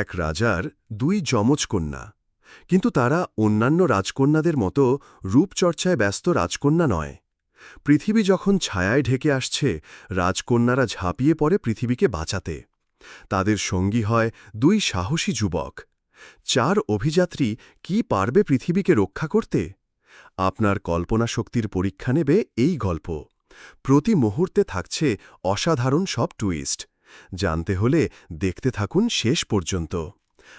এক রাজার দুই যমজ কন্যা। কিন্তু তারা অন্যান্য রাজকন্যাদের মতো রূপচর্চায় ব্যস্ত রাজকন্যা নয়। পৃথিবী যখন ছায়ায় ঢেকে আসছে, রাজকন্যারা ঝাঁপিয়ে পড়ে পৃথিবীকে বাঁচাতে। তাদের সঙ্গী হয় দুই সাহসী যুবক। চার অভিযাত্রী কি পারবে পৃথিবীকে রক্ষা করতে? আপনার কল্পনা শক্তির পরীক্ষা নেবে এই গল্প। প্রতি মুহূর্তে থাকছে অসাধারণ সব টুইস্ট। জানতে হলে দেখতে থাকুন শেষ পর্যন্ত।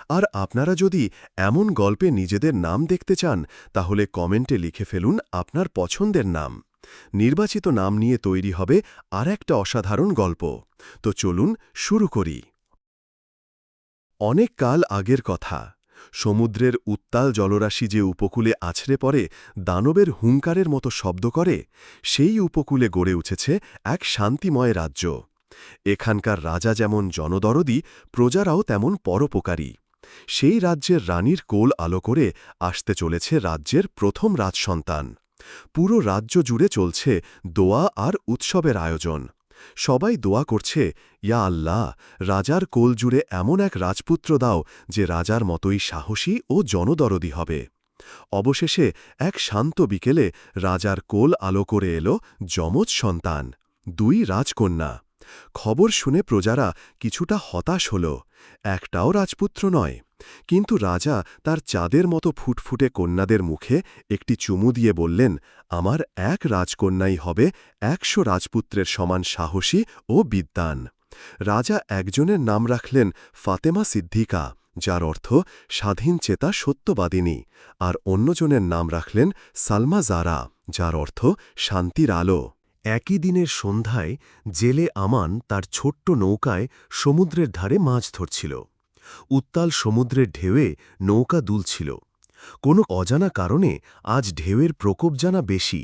আর আপনারা যদি এমন গল্পে নিজেদের নাম দেখতে চান, তাহলে কমেন্টে লিখে ফেলুন আপনার পছন্দের নাম। নির্বাচিত নাম নিয়ে তৈরি হবে আর একটা অসাধারণ গল্প। তো চলুন শুরু করি। অনেক কাল আগের কথা। সমুদ্রের উত্তাল জলরাশি যে উপকূলে আছড়ে পড়ে, দানবের হুঙ্কারের মতো শব্দ করে, সেই উপকূলে গড়ে উঠেছে এক শান্তিময় রাজ্য। এখানকার রাজা যেমন জনদরদি, প্রজারাও তেমন পরোপকারী। সেই রাজ্যের রানীর কোল আলো করে আসতে চলেছে রাজ্যের প্রথম রাজসন্তান। পুরো রাজ্য জুড়ে চলছে দোয়া আর উৎসবের আয়োজন। সবাই দোয়া করছে, ইয়া আল্লাহ, রাজার কোল জুড়ে এমন এক রাজপুত্র দাও যে রাজার মতোই সাহসী ও জনদরদি হবে। অবশেষে এক শান্ত বিকেলে রাজার কোল আলো করে এলো যমজ সন্তান, দুই রাজকন্যা। খবর শুনে প্রজারা কিছুটা হতাশ হল। একটাও রাজপুত্র নয়। কিন্তু রাজা তার চাঁদের মতো ফুটফুটে কন্যাদের মুখে একটি চুমু দিয়ে বললেন, আমার এক রাজকন্যাই হবে একশো রাজপুত্রের সমান সাহসী ও বিদ্যান রাজা একজনের নাম রাখলেন ফাতেমা সিদ্দিকা, যার অর্থ স্বাধীন চেতা সত্যবাদিনী। আর অন্যজনের নাম রাখলেন সালমা জারা, যার অর্থ শান্তির আলো। একই দিনের সন্ধ্যায় জেলে আমান তার ছোট্ট নৌকায় সমুদ্রের ধারে মাছ ধরছিল। উত্তাল সমুদ্রের ঢেউয়ে নৌকা দুলছিল। কোনো অজানা কারণে আজ ঢেউয়ের প্রকোপ জানা বেশি,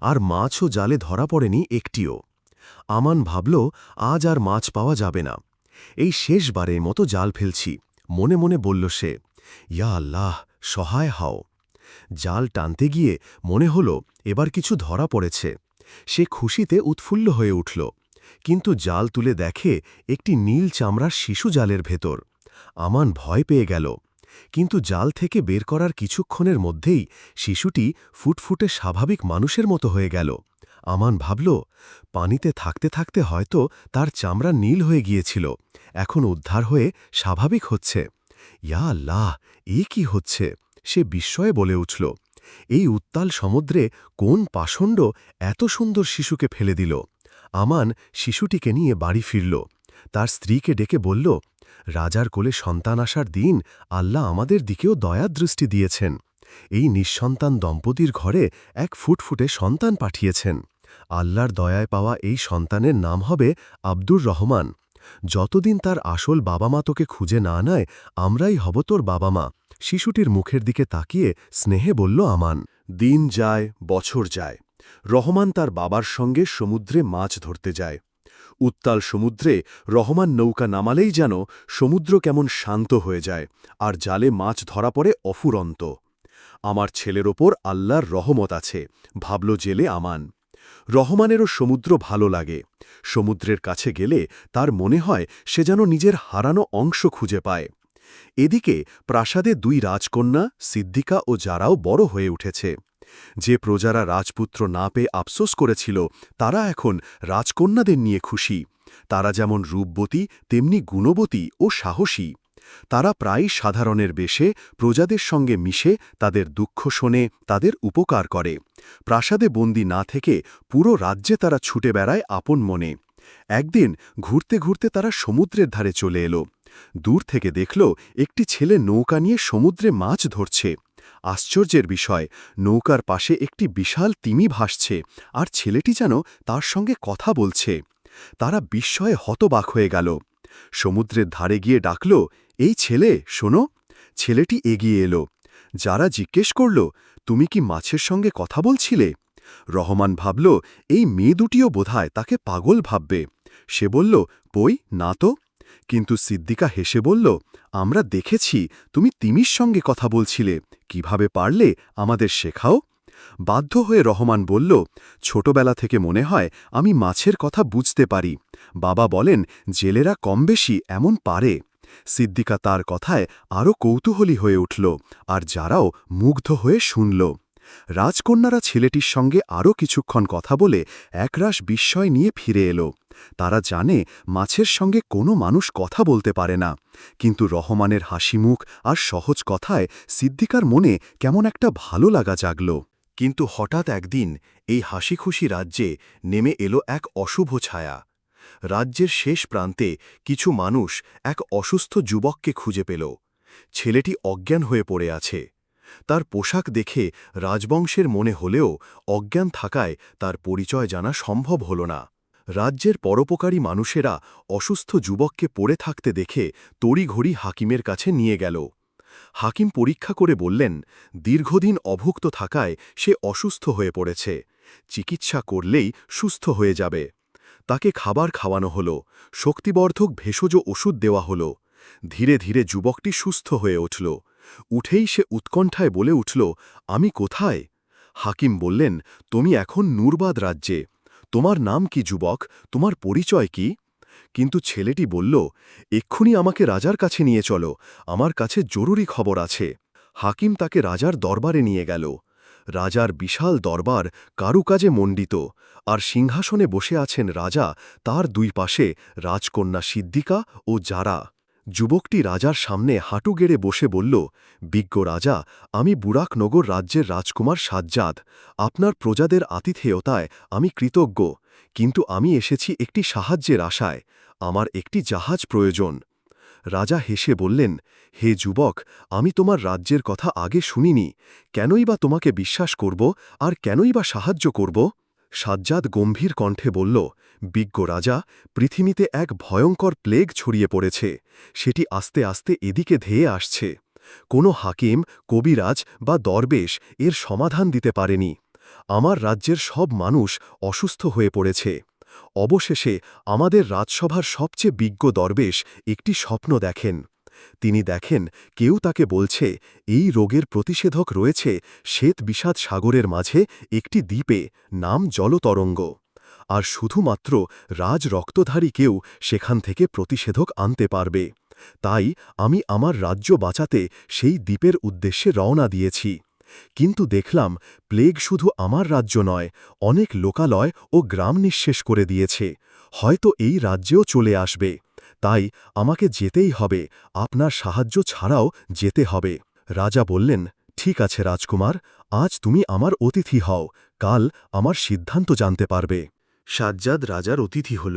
আর মাছও জালে ধরা পড়েনি একটিও। আমান ভাবল, আজ আর মাছ পাওয়া যাবে না। এই শেষবারের মতো জাল ফেলছি। মনে মনে বলল সে, ইয়া আল্লাহ, সহায় হাও। জাল টানতে গিয়ে মনে হল, এবার কিছু ধরা পড়েছে। সে খুশিতে উৎফুল্ল হয়ে উঠল, কিন্তু জাল তুলে দেখে একটি নীল চামড়ার শিশু জালের ভেতর। আমান ভয় পেয়ে গেল, কিন্তু জাল থেকে বের করার কিছুক্ষণের মধ্যেই শিশুটি ফুটফুটে স্বাভাবিক মানুষের মতো হয়ে গেল। আমান ভাবল, পানিতে থাকতে থাকতে হয়তো তার চামড়া নীল হয়ে গিয়েছিল, এখন উদ্ধার হয়ে স্বাভাবিক হচ্ছে। ইয়া আল্লাহ, এ কি হচ্ছে? সে বিস্ময়ে বলে উঠল এই উত্তাল সমুদ্রে কোন পাষণ্ড এত সুন্দর শিশুকে ফেলে দিল? আমান শিশুটিকে নিয়ে বাড়ি ফিরল। তার স্ত্রীকে ডেকে বলল, রাজার কোলে সন্তান আসার দিন আল্লাহ আমাদের দিকেও দয়াদৃষ্টি দিয়েছেন। এই নিঃসন্তান দম্পতির ঘরে এক ফুটফুটে সন্তান পাঠিয়েছেন। আল্লাহর দয়ায় পাওয়া এই সন্তানের নাম হবে আব্দুর রহমান। যতদিন তার আসল বাবা মা তোকে খুঁজে না নেয় আমরাই হব তোর বাবা মা শিশুটির মুখের দিকে তাকিয়ে স্নেহে বলল, আমান, দিন যায়, বছর যায়। রহমান তার বাবার সঙ্গে সমুদ্রে মাছ ধরতে যায়। উত্তাল সমুদ্রে রহমান নৌকা নামালেই যেন সমুদ্র কেমন শান্ত হয়ে যায় আর জালে মাছ ধরা পড়ে অফুরন্ত। আমার ছেলের ওপর আল্লাহর রহমত আছে, ভাবল জেলে আমান। রহমানেরও সমুদ্র ভালো লাগে। সমুদ্রের কাছে গেলে তার মনে হয় সে যেন নিজের হারানো অংশ খুঁজে পায়। এদিকে প্রাসাদে দুই রাজকন্যা, সিদ্দিকা ও যারাও বড় হয়ে উঠেছে। যে প্রজারা রাজপুত্র না পেয়ে আফসোস করেছিল, তারা এখন রাজকন্যাদের নিয়ে খুশি। তারা যেমন রূপবতী, তেমনি গুণবতী ও সাহসী। তারা প্রায় সাধারণের বেশে, প্রজাদের সঙ্গে মিশে, তাদের দুঃখ শোনে, তাদের উপকার করে। প্রাসাদে বন্দি না থেকে পুরো রাজ্যে তারা ছুটে বেড়ায় আপন মনে। একদিন ঘুরতে ঘুরতে তারা সমুদ্রের ধারে চলে এলো। দূর থেকে দেখল একটি ছেলে নৌকা নিয়ে সমুদ্রে মাছ ধরছে। আশ্চর্যের বিষয়, নৌকার পাশে একটি বিশাল তিমি ভাসছে আর ছেলেটি যেন তার সঙ্গে কথা বলছে। তারা বিস্ময়ে হতবাক হয়ে গেল। সমুদ্রের ধারে গিয়ে ডাকল, এই ছেলে, শোনো, ছেলেটি এগিয়ে এলো। যারা জিজ্ঞেস করল, তুমি কি মাছের সঙ্গে কথা বলছিলে? রহমান ভাবল, এই মেয়ে দুটিও বোধহয় তাকে পাগল ভাববে। সে বলল বই না তো। কিন্তু সিদ্দিকা হেসে বলল, আমরা দেখেছি তুমি তিমির সঙ্গে কথা বলছিলে, কীভাবে পারলে আমাদের শেখাও? বাধ্য হয়ে রহমান বলল, ছোটবেলা থেকে মনে হয় আমি মাছের কথা বুঝতে পারি। বাবা বলেন, জেলেরা কম বেশি এমন পারে। সিদ্দিকা তার কথায় আরও কৌতূহলী হয়ে উঠল, আর যারাও মুগ্ধ হয়ে শুনল। রাজকন্যারা ছেলেটির সঙ্গে আরও কিছুক্ষণ কথা বলে একরাশ বিস্ময় নিয়ে ফিরে এলো। তারা জানে মাছের সঙ্গে কোনো মানুষ কথা বলতে পারে না। কিন্তু রহমানের হাসিমুখ আর সহজ কথায় সিদ্দিকার মনে কেমন একটা ভালো লাগা জাগল। কিন্তু হঠাৎ একদিন এই হাসিখুশি রাজ্যে নেমে এলো এক অশুভ ছায়া। রাজ্যের শেষ প্রান্তে কিছু মানুষ এক অসুস্থ যুবককে খুঁজে পেল। ছেলেটি অজ্ঞান হয়ে পড়ে আছে। তার পোশাক দেখে রাজবংশের মনে হলেও অজ্ঞান থাকায় তার পরিচয় জানা সম্ভব হল না। রাজ্যের পরোপকারী মানুষেরা অসুস্থ যুবককে পড়ে থাকতে দেখে তড়িঘড়ি হাকিমের কাছে নিয়ে গেল। হাকিম পরীক্ষা করে বললেন, দীর্ঘদিন অভুক্ত থাকায় সে অসুস্থ হয়ে পড়েছে। চিকিৎসা করলেই সুস্থ হয়ে যাবে। তাকে খাবার খাওয়ানো হল, শক্তিবর্ধক ভেষজ ওষুধ দেওয়া হল। ধীরে ধীরে যুবকটি সুস্থ হয়ে উঠল। উঠেই সে উৎকণ্ঠায় বলে উঠল, আমি কোথায়? হাকিম বললেন, তুমি এখন নূরবাদ রাজ্যে। তোমার নাম কি, যুবক? তোমার পরিচয় কি? কিন্তু ছেলেটি বলল, এক্ষুনি আমাকে রাজার কাছে নিয়ে চলো। আমার কাছে জরুরি খবর আছে। হাকিম তাকে রাজার দরবারে নিয়ে গেল। রাজার বিশাল দরবার কারুকাজে মণ্ডিত, আর সিংহাসনে বসে আছেন রাজা তার দুই পাশে রাজকন্যা সিদ্দিকা ও যারা। যুবকটি রাজার সামনে হাঁটু গেড়ে বসে বলল, বিজ্ঞ রাজা, আমি বুরাকনগর রাজ্যের রাজকুমার সাজ্জাদ। আপনার প্রজাদের আতিথেয়তায় আমি কৃতজ্ঞ, কিন্তু আমি এসেছি একটি সাহায্যের আশায়। আমার একটি জাহাজ প্রয়োজন। রাজা হেসে বললেন, হে যুবক, আমি তোমার রাজ্যের কথা আগে শুনিনি। কেনই বা তোমাকে বিশ্বাস করব আর কেনই বা সাহায্য করব? সাজ্জাদ গম্ভীর কণ্ঠে বলল, বিজ্ঞ রাজা, পৃথিবীতে এক ভয়ঙ্কর প্লেগ ছড়িয়ে পড়েছে। সেটি আস্তে আস্তে এদিকে ধেয়ে আসছে। কোনো হাকিম, কবিরাজ বা দরবেশ এর সমাধান দিতে পারেনি। আমার রাজ্যের সব মানুষ অসুস্থ হয়ে পড়েছে। অবশেষে আমাদের রাজসভার সবচেয়ে বিজ্ঞ দরবেশ একটি স্বপ্ন দেখেন। তিনি দেখেন কেউ তাকে বলছে, এই রোগের প্রতিষেধক রয়েছে শ্বেত বিষাদ সাগরের মাঝে একটি দ্বীপে, নাম জলতরঙ্গ। আর শুধুমাত্র রাজ রক্তধারী কেউ সেখান থেকে প্রতিষেধক আনতে পারবে। তাই আমি আমার রাজ্য বাঁচাতে সেই দ্বীপের উদ্দেশ্যে রওনা দিয়েছি। কিন্তু দেখলাম প্লেগ শুধু আমার রাজ্য নয়, অনেক লোকালয় ও গ্রাম নিঃশেষ করে দিয়েছে। হয়তো এই রাজ্যেও চলে আসবে। তাই আমাকে যেতেই হবে, আপনার সাহায্য ছাড়াও যেতে হবে। রাজা বললেন, ঠিক আছে রাজকুমার, আজ তুমি আমার অতিথি হও, কাল আমার সিদ্ধান্ত জানতে পারবে। সাজ্জাদ রাজার অতিথি হল।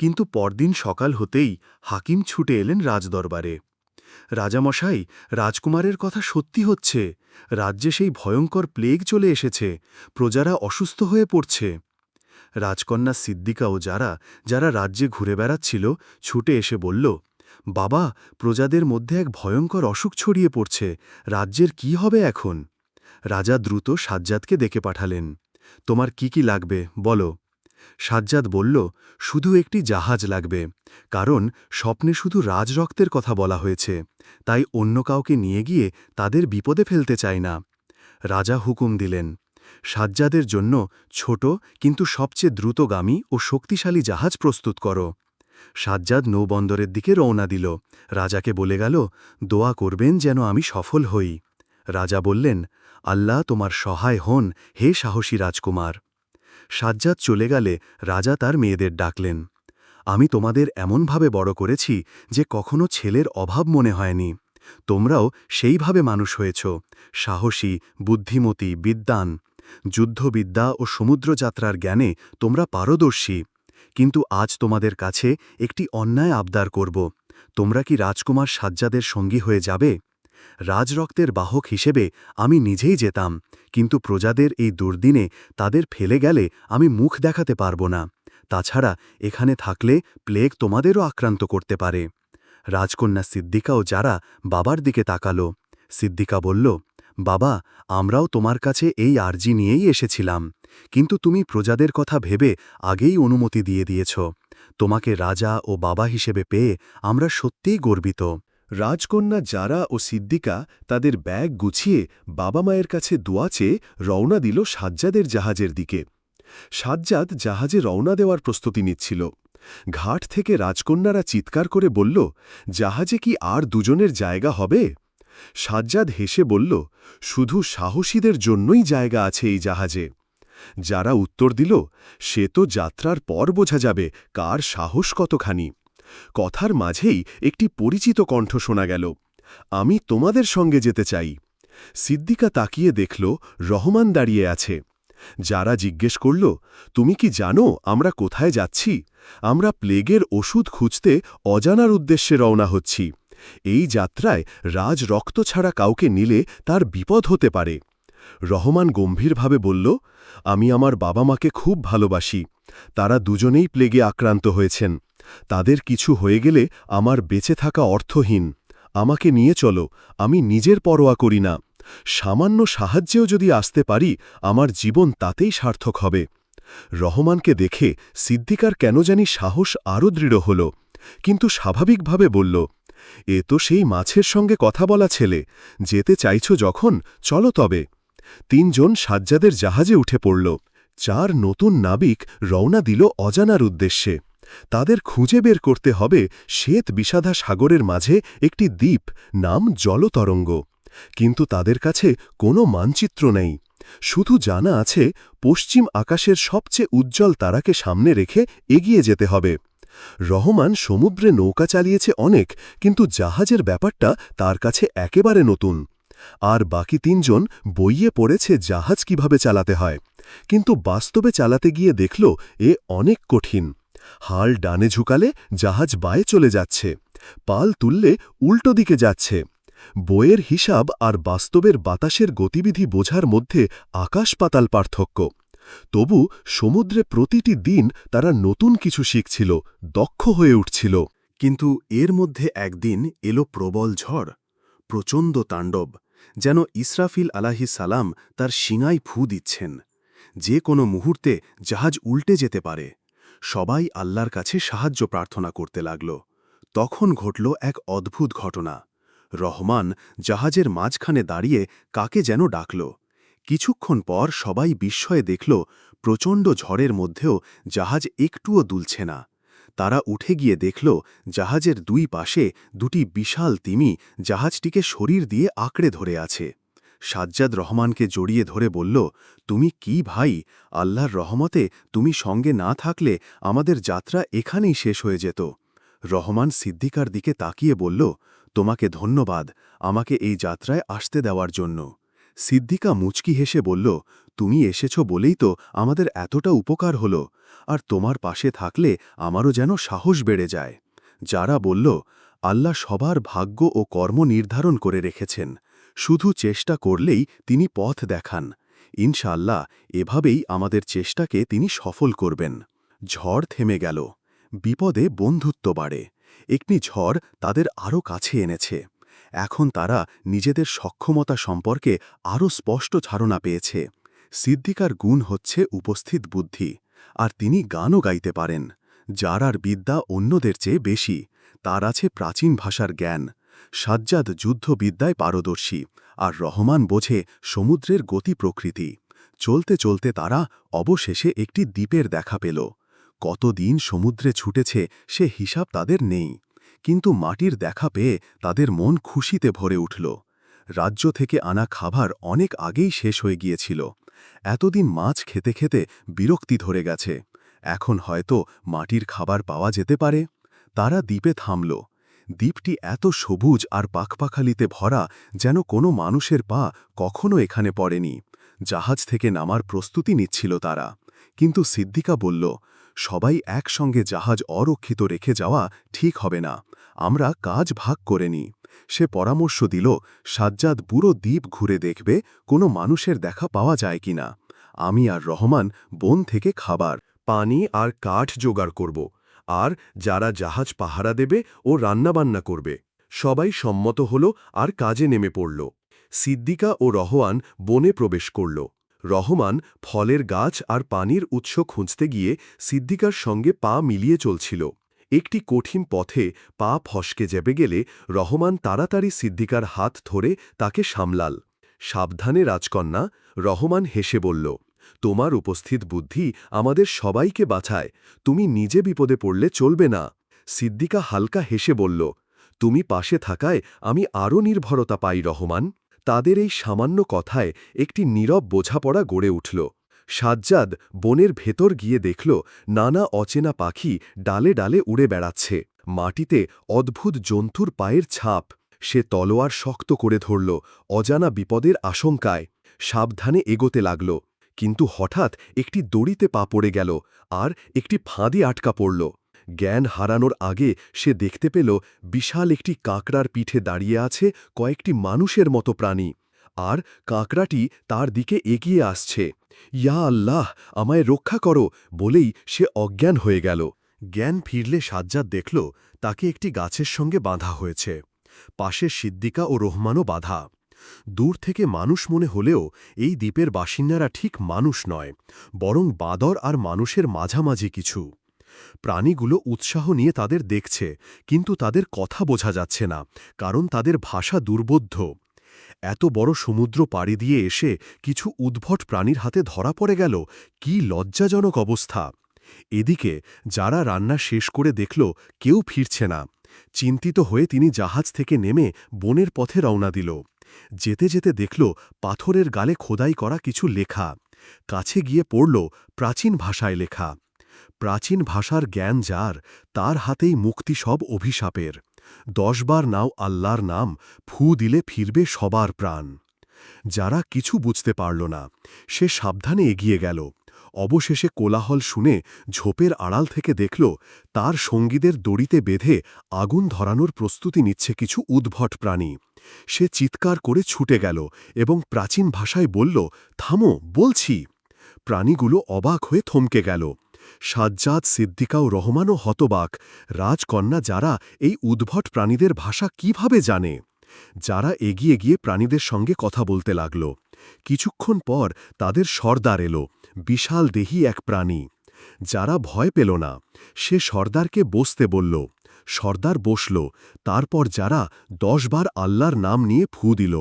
কিন্তু পরদিন সকাল হতেই হাকিম ছুটে এলেন রাজদরবারে। রাজামশাই, রাজকুমারের কথা সত্যি হচ্ছে। রাজ্যে সেই ভয়ঙ্কর প্লেগ চলে এসেছে। প্রজারা অসুস্থ হয়ে পড়ছে। রাজকন্যা সিদ্দিকা ও যারা যারা রাজ্যে ঘুরে বেড়াচ্ছিল, ছুটে এসে বলল, বাবা, প্রজাদের মধ্যে এক ভয়ঙ্কর অসুখ ছড়িয়ে পড়ছে, রাজ্যের কি হবে এখন? রাজা দ্রুত সাজ্জাদকে ডেকে পাঠালেন, তোমার কি কি লাগবে, বলো? সাজ্জাদ বলল, শুধু একটি জাহাজ লাগবে, কারণ স্বপ্নে শুধু রাজরক্তের কথা বলা হয়েছে, তাই অন্য কাউকে নিয়ে গিয়ে তাদের বিপদে ফেলতে চায় না। রাজা হুকুম দিলেন সাজ্জাদের জন্য ছোট কিন্তু সবচেয়ে দ্রুতগামী ও শক্তিশালী জাহাজ প্রস্তুত করো। সাজ্জাদ নৌবন্দরের দিকে রওনা দিল। রাজাকে বলে গেল, দোয়া করবেন যেন আমি সফল হই। রাজা বললেন, আল্লাহ তোমার সহায় হন, হে সাহসী রাজকুমার। সাজ্জাদ চলে গেলে রাজা তার মেয়েদের ডাকলেন, আমি তোমাদের এমনভাবে বড় করেছি যে কখনো ছেলের অভাব মনে হয়নি। তোমরাও সেইভাবে মানুষ হয়েছ, সাহসী, বুদ্ধিমতী বিদ্যান যুদ্ধবিদ্যা ও সমুদ্রযাত্রার জ্ঞানে তোমরা পারদর্শী। কিন্তু আজ তোমাদের কাছে একটি অন্যায় আবদার করব। তোমরা কি রাজকুমার সাজ্জাদের সঙ্গী হয়ে যাবে? রাজরক্তের বাহক হিসেবে আমি নিজেই যেতাম, কিন্তু প্রজাদের এই দুর্দিনে তাদের ফেলে গেলে আমি মুখ দেখাতে পারব না। তাছাড়া এখানে থাকলে প্লেগ তোমাদেরও আক্রান্ত করতে পারে। রাজকন্যা সিদ্দিকাও যারা বাবার দিকে তাকালো, সিদ্দিকা বলল বাবা, আমরাও তোমার কাছে এই আর্জি নিয়েই এসেছিলাম। কিন্তু তুমি প্রজাদের কথা ভেবে আগেই অনুমতি দিয়ে দিয়েছ। তোমাকে রাজা ও বাবা হিসেবে পেয়ে আমরা সত্যিই গর্বিত। রাজকন্যা যারা ও সিদ্দিকা তাদের ব্যাগ গুছিয়ে বাবা মায়ের কাছে দোয়া চেয়ে রওনা দিল সাজ্জাদের জাহাজের দিকে। সাজ্জাদ জাহাজে রওনা দেওয়ার প্রস্তুতি নিচ্ছিল। ঘাট থেকে রাজকন্যারা চিৎকার করে বলল, জাহাজে কি আর দুজনের জায়গা হবে? সাজ্জাদ হেসে বলল, শুধু সাহসীদের জন্যই জায়গা আছে এই জাহাজে। যারা উত্তর দিল, সে তো যাত্রার পর বোঝা যাবে কার সাহস কতখানি। কথার মাঝেই একটি পরিচিত কণ্ঠ শোনা গেল, আমি তোমাদের সঙ্গে যেতে চাই। সিদ্দিকা তাকিয়ে দেখল, রহমান দাঁড়িয়ে আছে। যারা জিজ্ঞেস করল, তুমি কি জানো আমরা কোথায় যাচ্ছি? আমরা প্লেগের ওষুধ খুঁজতে অজানার উদ্দেশ্যে রওনা হচ্ছি। এই যাত্রায় রাজ রক্ত ছাড়া কাউকে নিলে তার বিপদ হতে পারে। রহমান গম্ভীরভাবে বলল, আমি আমার বাবা মাকে খুব ভালোবাসি। তারা দুজনেই প্লেগে আক্রান্ত হয়েছেন। তাদের কিছু হয়ে গেলে আমার বেঁচে থাকা অর্থহীন। আমাকে নিয়ে চলো, আমি নিজের পরোয়া করি না। সামান্য সাহায্যেও যদি আসতে পারি, আমার জীবন তাতেই সার্থক হবে রহমানকে দেখে সিদ্দিকার কেন জানি সাহস আরও দৃঢ় হল, কিন্তু স্বাভাবিকভাবে বলল এ তো সেই মাছের সঙ্গে কথা বলা ছেলে, যেতে চাইছ যখন, চলো তবে। তিনজন সাজ্জাদের জাহাজে উঠে পড়ল। চার নতুন নাবিক রওনা দিল অজানার উদ্দেশ্যে। তাদের খুঁজে বের করতে হবে শ্বেত বিষাধা সাগরের মাঝে একটি দ্বীপ নাম জলতরঙ্গ। কিন্তু তাদের কাছে কোনো মানচিত্র নেই। শুধু জানা আছে, পশ্চিম আকাশের সবচেয়ে উজ্জ্বল তারাকে সামনে রেখে এগিয়ে যেতে হবে। রহমান সমুদ্রে নৌকা চালিয়েছে অনেক, কিন্তু জাহাজের ব্যাপারটা তার কাছে একেবারে নতুন। আর বাকি তিনজন বইয়ে পড়েছে জাহাজ কীভাবে চালাতে হয়। কিন্তু বাস্তবে চালাতে গিয়ে দেখল এ অনেক কঠিন। হাল ডানে ঝুকালে জাহাজ বায়ে চলে যাচ্ছে, পাল তুললে উল্টো দিকে যাচ্ছে। বইয়ের হিসাব আর বাস্তবের বাতাসের গতিবিধি বোঝার মধ্যে আকাশ পাতাল পার্থক্য। তবু সমুদ্রে প্রতিটি দিন তারা নতুন কিছু শিখছিল, দক্ষ হয়ে উঠছিল। কিন্তু এর মধ্যে একদিন এলো প্রবল ঝড়, প্রচণ্ড তাণ্ডব, যেন ইসরাফিল আলাহি সালাম তার শিঙায় ফু দিচ্ছেন। যে কোনো মুহূর্তে জাহাজ উল্টে যেতে পারে। সবাই আল্লাহর কাছে সাহায্য প্রার্থনা করতে লাগল। তখন ঘটল এক অদ্ভুত ঘটনা। রহমান জাহাজের মাঝখানে দাঁড়িয়ে কাকে যেন ডাকল। কিছুক্ষণ পর সবাই বিস্ময়ে দেখল, প্রচণ্ড ঝড়ের মধ্যেও জাহাজ একটুও দুলছে না। তারা উঠে গিয়ে দেখল, জাহাজের দুই পাশে দুটি বিশাল তিমি জাহাজটিকে শরীর দিয়ে আঁকড়ে ধরে আছে। সাজ্জাদ রহমানকে জড়িয়ে ধরে বলল, তুমি কি ভাই? আল্লাহর রহমতে তুমি সঙ্গে না থাকলে আমাদের যাত্রা এখানেই শেষ হয়ে যেত। রহমান সিদ্দিকার দিকে তাকিয়ে বলল, তোমাকে ধন্যবাদ আমাকে এই যাত্রায় আসতে দেওয়ার জন্য। সিদ্দিকা মুচকি হেসে বলল, তুমি এসেছ বলেই তো আমাদের এতটা উপকার হল, আর তোমার পাশে থাকলে আমারও যেন সাহস বেড়ে যায়। যারা বলল, আল্লাহ সবার ভাগ্য ও কর্ম নির্ধারণ করে রেখেছেন, শুধু চেষ্টা করলেই তিনি পথ দেখান। ইনশাল্লাহ এভাবেই আমাদের চেষ্টাকে তিনি সফল করবেন। ঝড় থেমে গেল। বিপদে বন্ধুত্ব বাড়ে। একটি ঝড় তাদের আরও কাছে এনেছে। এখন তারা নিজেদের সক্ষমতা সম্পর্কে আরও স্পষ্ট ধারণা পেয়েছে। সিদ্দিকার গুণ হচ্ছে উপস্থিত বুদ্ধি, আর তিনি গানও গাইতে পারেন, যার আর বিদ্যা অন্যদের চেয়ে বেশি। তার আছে প্রাচীন ভাষার জ্ঞান। সাজ্জাদ যুদ্ধবিদ্যায় পারদর্শী, আর রহমান বোঝে সমুদ্রের গতি প্রকৃতি। চলতে চলতে তারা অবশেষে একটি দ্বীপের দেখা পেল। কতদিন সমুদ্রে ছুটেছে সে হিসাব তাদের নেই। কিন্তু মাটির দেখা পেয়ে তাদের মন খুশিতে ভরে উঠল। রাজ্য থেকে আনা খাবার অনেক আগেই শেষ হয়ে গিয়েছিল। এতদিন মাছ খেতে খেতে বিরক্তি ধরে গেছে। এখন হয়তো মাটির খাবার পাওয়া যেতে পারে। তারা দ্বীপে থামল। দ্বীপটি এত সবুজ আর পাখপাখালিতে ভরা যেন কোনো মানুষের পা কখনো এখানে পড়েনি। জাহাজ থেকে নামার প্রস্তুতি নিচ্ছিল তারা। কিন্তু সিদ্দিকা বলল, সবাই একসঙ্গে জাহাজ অরক্ষিত রেখে যাওয়া ঠিক হবে না। আমরা কাজ ভাগ করে নিই। সে পরামর্শ দিল, সাজ্জাদ বুড়ো দ্বীপ ঘুরে দেখবে, কোনো মানুষের দেখা পাওয়া যায় কিনা আমি আর রহমান বন থেকে খাবার, পানি আর কাঠ জোগাড় করব। আর যারা জাহাজ পাহারা দেবে ও রান্নাবান্না করবে। সবাই সম্মত হল আর কাজে নেমে পড়ল। সিদ্দিকা ও রহওয়ান বনে প্রবেশ করল। রহমান ফলের গাছ আর পানির উৎস খুঁজতে গিয়ে সিদ্দিকার সঙ্গে পা মিলিয়ে চলছিল। একটি কঠিন পথে পা ফসকে যেবে গেলে রহমান তাড়াতাড়ি সিদ্দিকার হাত ধরে তাকে সামলাল। সাবধানে রাজকন্যা, রহমান হেসে বলল, তোমার উপস্থিত বুদ্ধি আমাদের সবাইকে বাঁচায়। তুমি নিজে বিপদে পড়লে চলবে না। সিদ্দিকা হালকা হেসে বলল, তুমি পাশে থাকায় আমি আরও নির্ভরতা পাই রহমান। তাদের এই সামান্য কথায় একটি নীরব বোঝাপড়া গড়ে উঠল। সাজ্জাদ বনের ভেতর গিয়ে দেখল নানা অচেনা পাখি ডালে ডালে উড়ে বেড়াচ্ছে। মাটিতে অদ্ভুত জন্তুর পায়ের ছাপ। সে তলোয়ার শক্ত করে ধরল অজানা বিপদের আশঙ্কায়। সাবধানে এগোতে লাগল। কিন্তু হঠাৎ একটি দড়িতে পা পড়ে গেল আর একটি ফাঁদি আটকা পড়ল। জ্ঞান হারানোর আগে সে দেখতে পেল বিশাল একটি কাঁকড়ার পিঠে দাঁড়িয়ে আছে কয়েকটি মানুষের মতো প্রাণী। আর কাঁকড়াটি তার দিকে এগিয়ে আসছে। ইয়া আল্লাহ, আমায় রক্ষা করো বলেই সে অজ্ঞান হয়ে গেল। জ্ঞান ফিরলে সাজ্জাদ দেখল তাকে একটি গাছের সঙ্গে বাঁধা হয়েছে। পাশে সিদ্দিকা ও রহমানও বাধা। দূর থেকে মানুষ মনে হলেও এই দ্বীপের বাসিন্দারা ঠিক মানুষ নয়, বরং বাদর আর মানুষের মাঝামাঝি কিছু। প্রাণীগুলো উৎসাহ নিয়ে তাদের দেখছে, কিন্তু তাদের কথা বোঝা যাচ্ছে না, কারণ তাদের ভাষা দুর্বোধ্য। এত বড় সমুদ্র পাড়ি দিয়ে এসে কিছু উদ্ভট প্রাণীর হাতে ধরা পড়ে গেল, কি লজ্জাজনক অবস্থা। এদিকে যারা রান্না শেষ করে দেখল, কেউ ফিরছে না। চিন্তিত হয়ে তিনি জাহাজ থেকে নেমে বনের পথে রওনা দিল। যেতে যেতে দেখল, পাথরের গালে খোদাই করা কিছু লেখা। কাছে গিয়ে পড়ল, প্রাচীন ভাষায় লেখা। প্রাচীন ভাষার জ্ঞান যার, তার হাতেই মুক্তি সব অভিশাপের। দশবার নাও আল্লাহর নাম, ফু দিলে ফিরবে সবার প্রাণ। যারা কিছু বুঝতে পারল না, সে সাবধানে এগিয়ে গেল। অবশেষে কোলাহল শুনে ঝোপের আড়াল থেকে দেখল, তার সঙ্গীদের দড়িতে বেঁধে আগুন ধরানোর প্রস্তুতি নিচ্ছে কিছু উদ্ভট প্রাণী। সে চিৎকার করে ছুটে গেল এবং প্রাচীন ভাষায় বলল, থামো, বলছি। প্রাণীগুলো অবাক হয়ে থমকে গেল। সাজ্জাদ সিদ্দিকা ও রহমানও হতবাক। রাজকন্যা যারা, এই উদ্ভট প্রাণীদের ভাষা কীভাবে জানে? যারা এগিয়ে গিয়ে প্রাণীদের সঙ্গে কথা বলতে লাগল। কিছুক্ষণ পর তাদের সর্দার এলো, বিশাল দেহি এক প্রাণী। যারা ভয় পেল না, সে সর্দারকে বসতে বলল। সর্দার বসল, তারপর যারা দশবার আল্লাহর নাম নিয়ে ফু দিল,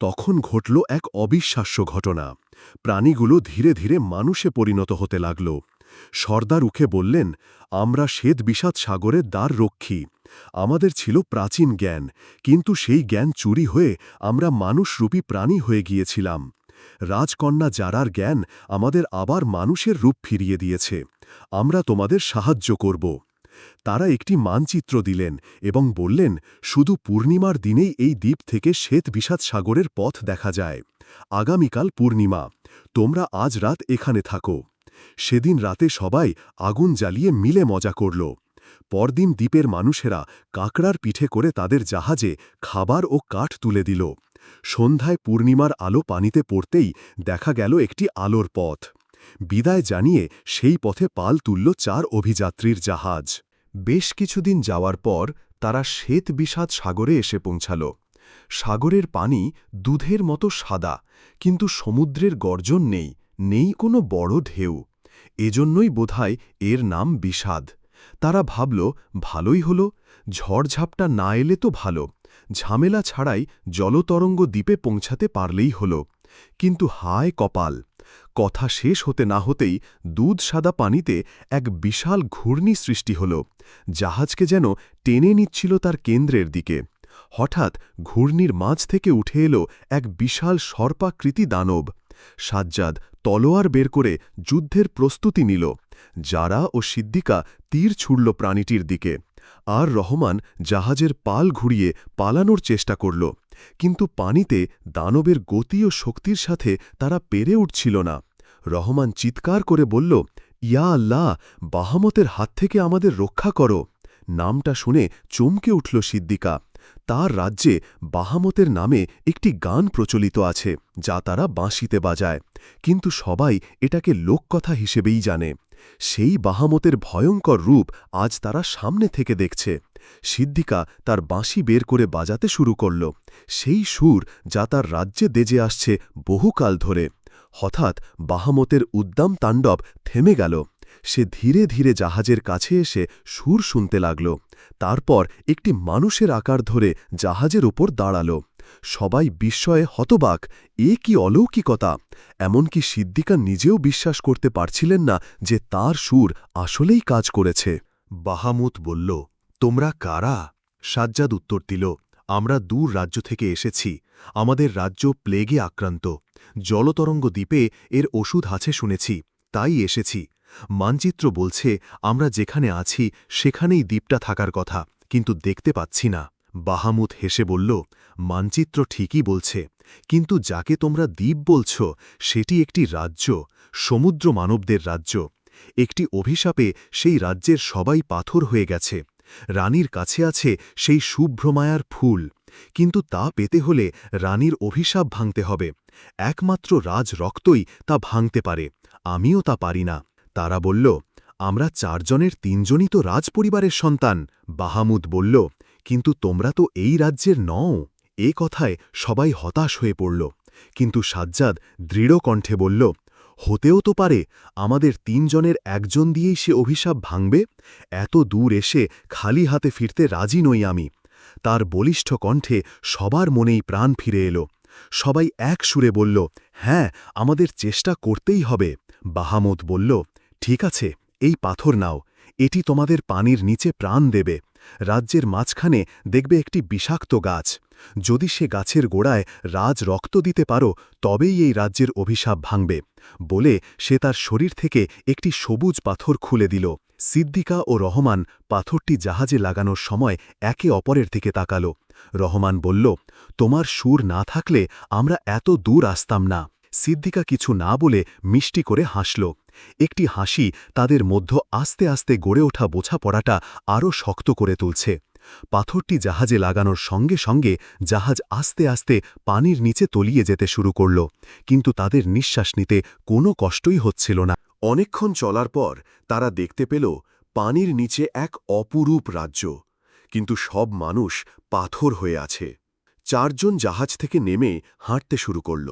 তখন ঘটল এক অবিশ্বাস্য ঘটনা। প্রাণীগুলো ধীরে ধীরে মানুষে পরিণত হতে লাগল। সর্দার উখে বললেন, আমরা শ্বেত বিষাদ সাগরের দ্বার রক্ষী। আমাদের ছিল প্রাচীন জ্ঞান, কিন্তু সেই জ্ঞান চুরি হয়ে আমরা মানুষরূপী প্রাণী হয়ে গিয়েছিলাম। রাজকন্যা যারার জ্ঞান আমাদের আবার মানুষের রূপ ফিরিয়ে দিয়েছে। আমরা তোমাদের সাহায্য করব। তারা একটি মানচিত্র দিলেন এবং বললেন, শুধু পূর্ণিমার দিনেই এই দ্বীপ থেকে শ্বেত বিষাদ সাগরের পথ দেখা যায়। আগামীকাল পূর্ণিমা। তোমরা আজ রাত এখানে থাকো। সেদিন রাতে সবাই আগুন জ্বালিয়ে মিলে মজা করল। পরদিন দ্বীপের মানুষেরা কাকড়ার পিঠে করে তাদের জাহাজে খাবার ও কাঠ তুলে দিল। সন্ধ্যায় পূর্ণিমার আলো পানিতে পড়তেই দেখা গেল একটি আলোর পথ। বিদায় জানিয়ে সেই পথে পাল তুলল চার অভিযাত্রীর জাহাজ। বেশ কিছুদিন যাওয়ার পর তারা শ্বেত বিষাদ সাগরে এসে পৌঁছাল। সাগরের পানি দুধের মতো সাদা, কিন্তু সমুদ্রের গর্জন নেই নেই কোনো বড় ঢেউ। এজন্যই বোধহয় এর নাম বিষাদ। তারা ভাবল, ভালোই হল, ঝড়ঝাপটা না এলে তো ভালো। ঝামেলা ছাড়াই জলতরঙ্গ দ্বীপে পৌঁছাতে পারলেই হল। কিন্তু হায় কপাল! কথা শেষ হতে না হতেই দুধ সাদা পানিতে এক বিশাল ঘূর্ণি সৃষ্টি হল। জাহাজকে যেন টেনে নিচ্ছিল তার কেন্দ্রের দিকে। হঠাৎ ঘূর্ণির মাঝ থেকে উঠে এলো এক বিশাল সর্পাকৃতি দানব। সাজ্জাদ তলোয়ার বের করে যুদ্ধের প্রস্তুতি নিল যারা ও সিদ্দিকা তীর ছুড়ল প্রাণীটির দিকে। আর রহমান জাহাজের পাল ঘুরিয়ে পালানোর চেষ্টা করল, কিন্তু পানিতে দানবের গতি ও শক্তির সাথে তারা পেরে উঠছিল না। রহমান চিৎকার করে বলল, ইয়া আল্লাহ, বাহামতের হাত থেকে আমাদের রক্ষা করো! নামটা শুনে চমকে উঠল সিদ্দিকা। তার রাজ্যে বাহামতের নামে একটি গান প্রচলিত আছে, যা তারা বাঁশিতে বাজায়। কিন্তু সবাই এটাকে লোককথা হিসেবেই জানে। সেই বাহামতের ভয়ঙ্কর রূপ আজ তারা সামনে থেকে দেখছে। সিদ্দিকা তার বাঁশি বের করে বাজাতে শুরু করল। সেই সুর যা তার রাজ্যে দেজে আসছে বহুকাল ধরে। হঠাৎ বাহামতের উদ্দাম তাণ্ডব থেমে গেল। সে ধীরে ধীরে জাহাজের কাছে এসে সুর শুনতে লাগল। তারপর একটি মানুষের আকার ধরে জাহাজের ওপর দাঁড়াল। সবাই বিস্ময়ে হতবাক, এ কি অলৌকিকতা? এমনকি সিদ্দিকা নিজেও বিশ্বাস করতে পারছিলেন না যে তার সুর আসলেই কাজ করেছে। বাহামুত বলল, তোমরা কারা? সাজ্জাদ উত্তর দিল, আমরা দূর রাজ্য থেকে এসেছি। আমাদের রাজ্য প্লেগে আক্রান্ত। জলতরঙ্গ দ্বীপে এর ওষুধ আছে শুনেছি, তাই এসেছি। মানচিত্র বলছে, আমরা যেখানে আছি, সেখানেই দ্বীপটা থাকার কথা, কিন্তু দেখতে পাচ্ছি না। বাহামুত হেসে বলল, মানচিত্র ঠিকই বলছে, কিন্তু যাকে তোমরা দ্বীপ বলছ, সেটি একটি রাজ্য, সমুদ্র মানবদের রাজ্য। একটি অভিশাপে সেই রাজ্যের সবাই পাথর হয়ে গেছে। রানীর কাছে আছে সেই শুভ্রমায়ার ফুল, কিন্তু তা পেতে হলে রানীর অভিশাপ ভাঙতে হবে। একমাত্র রাজ রক্তই তা ভাঙতে পারে, আমিও তা পারি না। তারা বলল, আমরা চারজনের তিনজনই তো রাজপরিবারের সন্তান। বাহামুদ বলল, কিন্তু তোমরা তো এই রাজ্যের নও। এ কথায় সবাই হতাশ হয়ে পড়ল। কিন্তু সাজ্জাদ দৃঢ় কণ্ঠে বলল, হতেও তো পারে, আমাদের তিনজনের একজন দিয়েই সে অভিশাপ ভাঙবে। এত দূর এসে খালি হাতে ফিরতে রাজি নই আমি। তার বলিষ্ঠ কণ্ঠে সবার মনেই প্রাণ ফিরে এলো। সবাই এক সুরে বলল হ্যাঁ আমাদের চেষ্টা করতেই হবে। বাহামত বলল ঠিক আছে, এই পাথর নাও, এটি তোমাদের পানির নিচে প্রাণ দেবে, রাজ্যের মাঝখানে দেখবে একটি বিষাক্ত গাছ, যদি সে গাছের গোড়ায় রাজ রক্ত দিতে পারো, তবেই এই রাজ্যের অভিশাপ ভাঙবে, বলে সে তার শরীর থেকে একটি সবুজ পাথর খুলে দিল, সিদ্দিকা ও রহমান পাথরটি জাহাজে লাগানোর সময় একে অপরের দিকে তাকাল, রহমান বলল, তোমার সুর না থাকলে আমরা এত দূর আসতাম না। সিদ্দিকা কিছু না বলে মিষ্টি করে হাসল। একটি হাসি তাদের মধ্য আস্তে আস্তে গড়ে ওঠা বোঝাপড়াটা আরও শক্ত করে তুলছে। পাথরটি জাহাজে লাগানোর সঙ্গে সঙ্গে জাহাজ আস্তে আস্তে পানির নিচে তলিয়ে যেতে শুরু করল, কিন্তু তাদের নিঃশ্বাস নিতে কোনো কষ্টই হচ্ছিল না। অনেকক্ষণ চলার পর তারা দেখতে পেল পানির নিচে এক অপরূপ রাজ্য, কিন্তু সব মানুষ পাথর হয়ে আছে। চারজন জাহাজ থেকে নেমে হাঁটতে শুরু করল।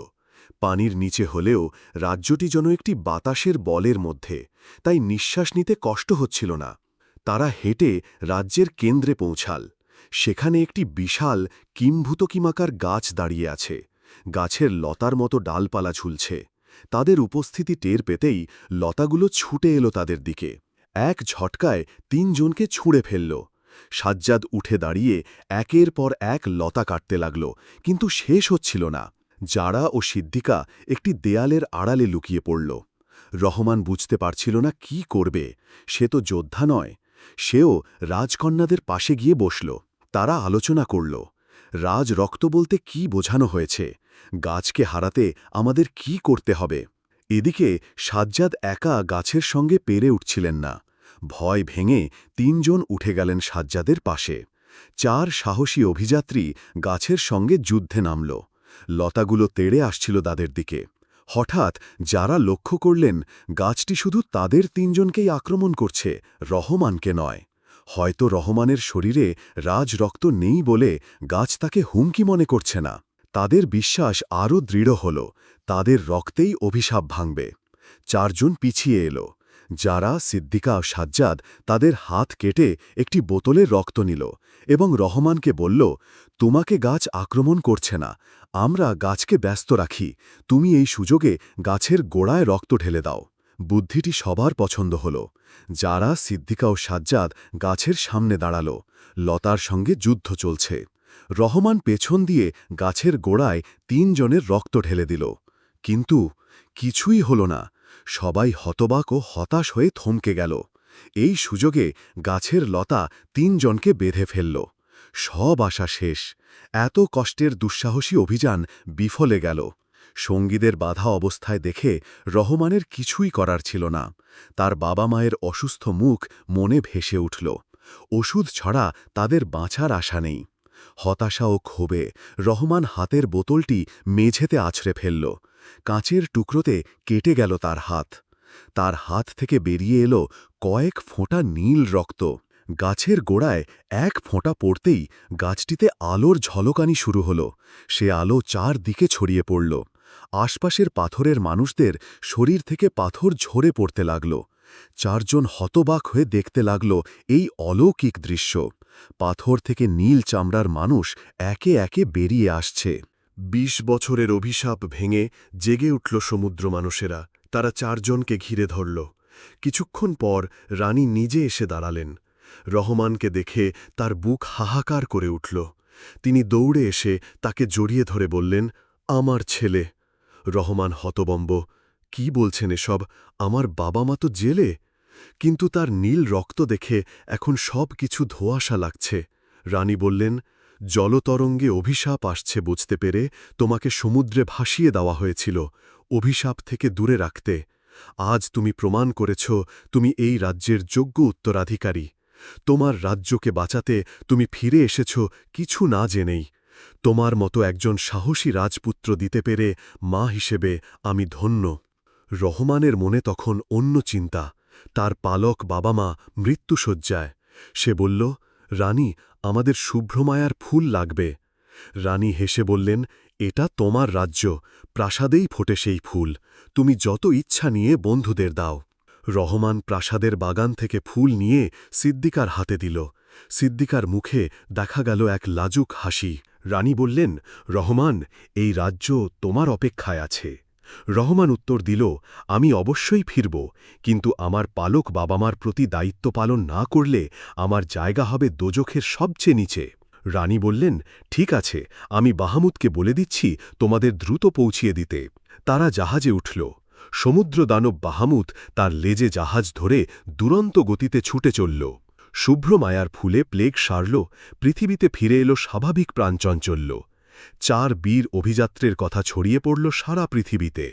পানির নিচে হলেও রাজ্যটি যেন একটি বাতাসের বলের মধ্যে, তাই নিঃশ্বাস নিতে কষ্ট হচ্ছিল না। তারা হেঁটে রাজ্যের কেন্দ্রে পৌঁছাল। সেখানে একটি বিশাল কিম্ভূতকিমাকার গাছ দাঁড়িয়ে আছে। গাছের লতার মতো ডালপালা ঝুলছে। তাদের উপস্থিতি টের পেতেই লতাগুলো ছুটে এলো তাদের দিকে। এক ঝটকায় তিনজনকে ছুঁড়ে ফেলল। সাজ্জাদ উঠে দাঁড়িয়ে একের পর এক লতা কাটতে লাগল, কিন্তু শেষ হচ্ছিল না। জাড়া ও সিদ্দিকা একটি দেয়ালের আড়ালে লুকিয়ে পড়ল। রহমান বুঝতে পারছিল না কি করবে। সে তো যোদ্ধা নয়। সেও রাজকন্যাদের পাশে গিয়ে বসল। তারা আলোচনা করল, রাজ রক্ত বলতে কি বোঝানো হয়েছে? গাছকে হারাতে আমাদের কি করতে হবে? এদিকে সাজ্জাদ একা গাছের সঙ্গে পেরে উঠছিলেন না। ভয় ভেঙে তিনজন উঠে গেলেন সাজ্জাদের পাশে। চার সাহসী অভিযাত্রী গাছের সঙ্গে যুদ্ধে নামল। লতাগুলো তেড়ে আসছিল তাদের দিকে। হঠাৎ যারা লক্ষ্য করলেন, গাছটি শুধু তাদের তিনজনকেই আক্রমণ করছে, রহমানকে নয়। হয়তো রহমানের শরীরে রাজ রক্ত নেই বলে গাছ তাকে হুমকি মনে করছে না। তাদের বিশ্বাস আরও দৃঢ় হল, তাদের রক্তেই অভিশাপ ভাঙবে। চারজন পিছিয়ে এলো। যারা সিদ্দিকা সাজ্জাদ তাদের হাত কেটে একটি বোতলের রক্ত নিল এবং রহমানকে বলল, তোমাকে গাছ আক্রমণ করছে না, আমরা গাছকে ব্যস্ত রাখি, তুমি এই সুযোগে গাছের গোড়ায় রক্ত ঢেলে দাও। বুদ্ধিটি সবার পছন্দ হল। যারা সিদ্দিকা ও সাজ্জাদ গাছের সামনে দাঁড়াল, লতার সঙ্গে যুদ্ধ চলছে। রহমান পেছন দিয়ে গাছের গোড়ায় তিনজনের রক্ত ঢেলে দিল। কিন্তু কিছুই হল না সবাই হতবাক ও হতাশ হয়ে থমকে গেল। এই সুযোগে গাছের লতা তিনজনকে বেঁধে ফেলল। সব আশা শেষ। এত কষ্টের দুঃসাহসী অভিযান বিফলে গেল। সঙ্গীদের বাধা অবস্থায় দেখে রহমানের কিছুই করার ছিল না। তার বাবা মায়ের অসুস্থ মুখ মনে ভেসে উঠল। ওষুধ ছড়া তাদের বাঁচার আশা নেই। হতাশা ও ক্ষোভে রহমান হাতের বোতলটি মেঝেতে আছড়ে ফেলল। কাঁচের টুকরোতে কেটে গেল তার হাত। তার হাত থেকে বেরিয়ে এলো কয়েক ফোঁটা নীল রক্ত। গাছের গোড়ায় এক ফোঁটা পড়তেই গাছটিতে আলোর ঝলকানি শুরু হল। সে আলো চার দিকে ছড়িয়ে পড়ল। আশপাশের পাথরের মানুষদের শরীর থেকে পাথর ঝরে পড়তে লাগল। চারজন হতবাক হয়ে দেখতে লাগল এই অলৌকিক দৃশ্য। পাথর থেকে নীল চামড়ার মানুষ একে একে বেরিয়ে আসছে। বিশ বছরের অভিশাপ ভেঙে জেগে উঠল সমুদ্র মানুষেরা। তারা চারজনকে ঘিরে ধরল। কিছুক্ষণ পর রানী নিজে এসে দাঁড়ালেন। রহমানকে দেখে তার বুক হাহাকার করে উঠল। তিনি দৌড়ে এসে তাকে জড়িয়ে ধরে বললেন, আমার ছেলে। রহমান হতবম্ব, কি বলছেন এসব? আমার বাবা মা তো জেলে? কিন্তু তার নীল রক্ত দেখে এখন সব কিছু ধোয়াশা লাগছে। রানী বললেন জলতরঙ্গে অভিশাপ আসছে বুঝতে পেরে তোমাকে সমুদ্রে ভাসিয়ে দেওয়া হয়েছিল, অভিশাপ থেকে দূরে রাখতে। আজ তুমি প্রমাণ করেছ, তুমি এই রাজ্যের যোগ্য উত্তরাধিকারী। তোমার রাজ্যকে বাঁচাতে তুমি ফিরে এসেছ কিছু না জেনেই। তোমার মতো একজন সাহসী রাজপুত্র দিতে পেরে মা হিসেবে আমি ধন্য। রহমানের মনে তখন অন্য চিন্তা। তার পালক বাবা মা মৃত্যুসজ্জায় সে বলল, রানী আমাদের শুভ্রমায়ার ফুল লাগবে। রানী হেসে বললেন, এটা তোমার রাজ্য, প্রাসাদেই ফোটে সেই ফুল। তুমি যত ইচ্ছা নিয়ে বন্ধুদের দাও। রহমান প্রাসাদের বাগান থেকে ফুল নিয়ে সিদ্দিকার হাতে দিল। সিদ্দিকার মুখে দেখা গেল এক লাজুক হাসি। রানী বললেন, রহমান, এই রাজ্য তোমার অপেক্ষায় আছে। রহমান উত্তর দিল, আমি অবশ্যই ফিরব, কিন্তু আমার পালক বাবামার প্রতি দায়িত্ব পালন না করলে আমার জায়গা হবে দোজখের সবচেয়ে নিচে। রানী বললেন, ঠিক আছে, আমি বাহামুদকে বলে দিচ্ছি তোমাদের দ্রুত পৌঁছিয়ে দিতে। তারা জাহাজে উঠল। সমুদ্র দানব বাহামুদ তার লেজে জাহাজ ধরে দুরন্ত গতিতে ছুটে চলল। শুভ্র মায়ার ফুলে প্লেগ সারল, পৃথিবীতে ফিরে এলো স্বাভাবিক প্রাণচঞ্চল্য। চার বীর অভিযাত্রের কথা ছড়িয়ে পড়ল সারা পৃথিবীতে।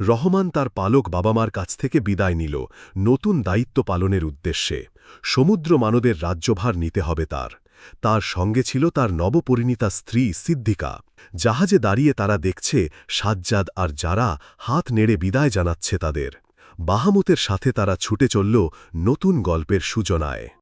রহমান তার পালক বাবামার কাছ থেকে বিদায় নিল নতুন দায়িত্ব পালনের উদ্দেশ্যে। সমুদ্র মানবের রাজ্যভার নিতে হবে তার। তার সঙ্গে ছিল তার নবপরিণীতা স্ত্রী সিদ্ধিকা জাহাজে দাঁড়িয়ে তারা দেখছে সাজ্জাদ আর যারা হাত নেড়ে বিদায় জানাচ্ছে তাদের। বাহামুতের সাথে তারা ছুটে চলল নতুন গল্পের সূচনায়।